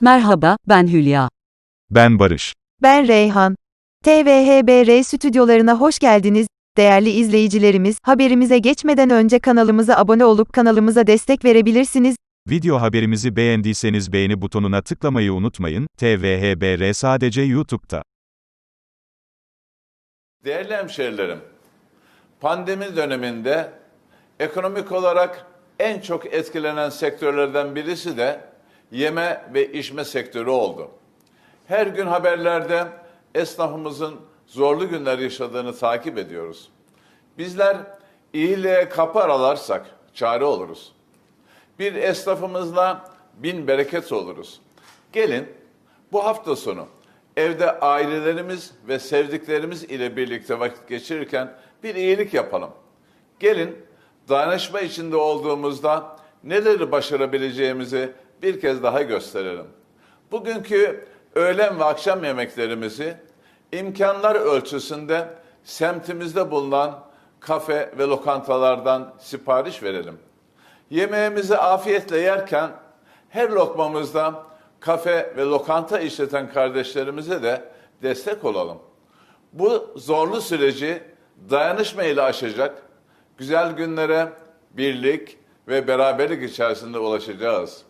Merhaba, ben Hülya. Ben Barış. Ben Reyhan. TVHBR stüdyolarına hoş geldiniz. Değerli izleyicilerimiz, haberimize geçmeden önce kanalımıza abone olup kanalımıza destek verebilirsiniz. Video haberimizi beğendiyseniz beğeni butonuna tıklamayı unutmayın. TVHBR sadece YouTube'da. Değerli hemşehrilerim, pandemi döneminde ekonomik olarak en çok etkilenen sektörlerden birisi de yeme ve içme sektörü oldu. Her gün haberlerde esnafımızın zorlu günler yaşadığını takip ediyoruz. Bizler iyiliğe kapı aralarsak çare oluruz. Bir esnafımızla bin bereket oluruz. Gelin bu hafta sonu evde ailelerimiz ve sevdiklerimiz ile birlikte vakit geçirirken bir iyilik yapalım. Gelin dayanışma içinde olduğumuzda neleri başarabileceğimizi bir kez daha gösterelim. Bugünkü öğlen ve akşam yemeklerimizi imkanlar ölçüsünde semtimizde bulunan kafe ve lokantalardan sipariş verelim. Yemeğimizi afiyetle yerken her lokmamızda kafe ve lokanta işleten kardeşlerimize de destek olalım. Bu zorlu süreci dayanışma ile aşacak, güzel günlere birlik ve beraberlik içerisinde ulaşacağız.